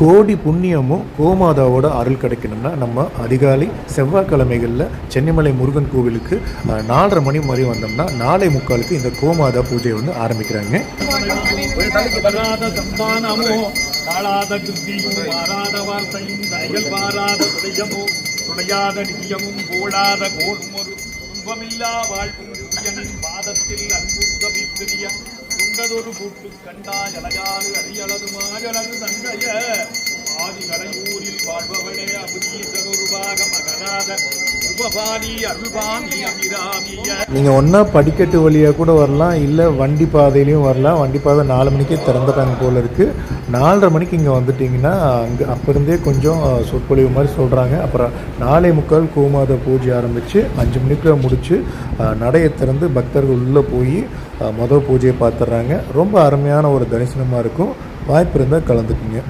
கோடி புண்ணியமும் கோமாதாவோட அருள் கிடைக்கணும்னா நம்ம அதிகாலை செவ்வாய்க்கிழமைகளில் சென்னிமலை முருகன் கோவிலுக்கு நாலரை மணி மாதிரி வந்தோம்னா நாளை முக்காலுக்கு இந்த கோமாதா பூஜை வந்து ஆரம்பிக்கிறாங்க. வராத சம்மானமோ வார்த்தையும் துணையாத துன்பமில்லா பாதத்தில் அன்பு உதவி பிரிய கொண்டதொரு கூட்டு கண்டாய் அலையாறு அரியலது மாயலது தங்கைய. நீங்கள் ஒன்றா படிக்கட்டு வழியாக கூட வரலாம் இல்லை வண்டி பாதையிலையும் வரலாம். வண்டி பாதை நாலு மணிக்கே திறந்துட்டாங்க போல் இருக்குது நாலரை மணிக்கு இங்கே வந்துட்டிங்கன்னா அங்கே அப்போ இருந்தே கொஞ்சம் சொற்பொழிவு மாதிரி சொல்கிறாங்க அப்புறம் நாளை முக்கால் கோமாத பூஜை ஆரம்பித்து அஞ்சு மணிக்குள்ளே முடித்து நடையை திறந்து பக்தர்கள் உள்ளே போய் மொதல் பூஜையை பார்த்துட்றாங்க. ரொம்ப அருமையான ஒரு தரிசனமாக இருக்கும். வாய்ப்பு இருந்தால் கலந்துக்குங்க.